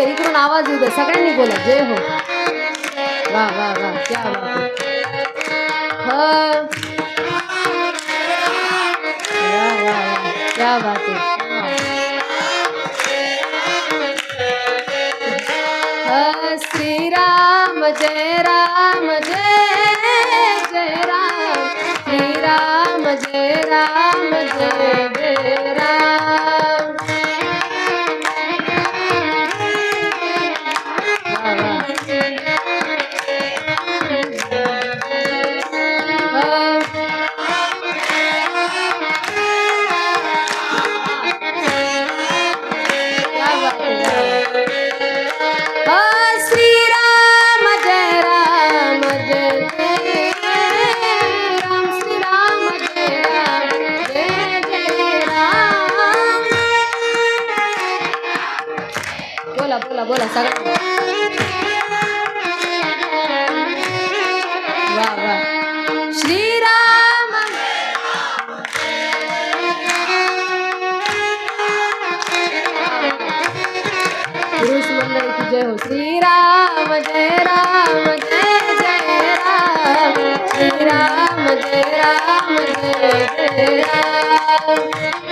दे इकडून आवाज़ येऊ सग बोला. जय हो. वा क्या बात. ह. क्या बात है. श्री राम जय राम, जय बोला बोला बोला सगळं वा वा राम श्रीराम जय राम जय राम श्रीराम जय राम जय राम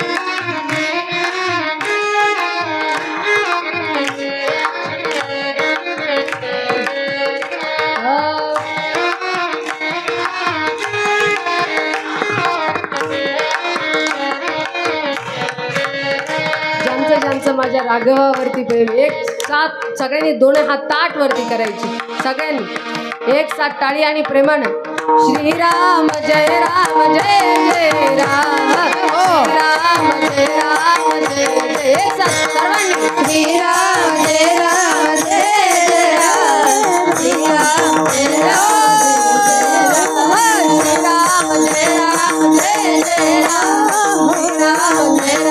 ज्यांचं माझ्या राघवावरती प्रेम. एक साथ सगळ्यांनी दोन्ही हात ताट वरती करायची. सगळ्यांनी. एक साथ टाळी आणि प्रेमानं. श्रीराम जय राम जय जय राम. राम जय राम जय जय. सर्वांनी. श्रीराम जय राम.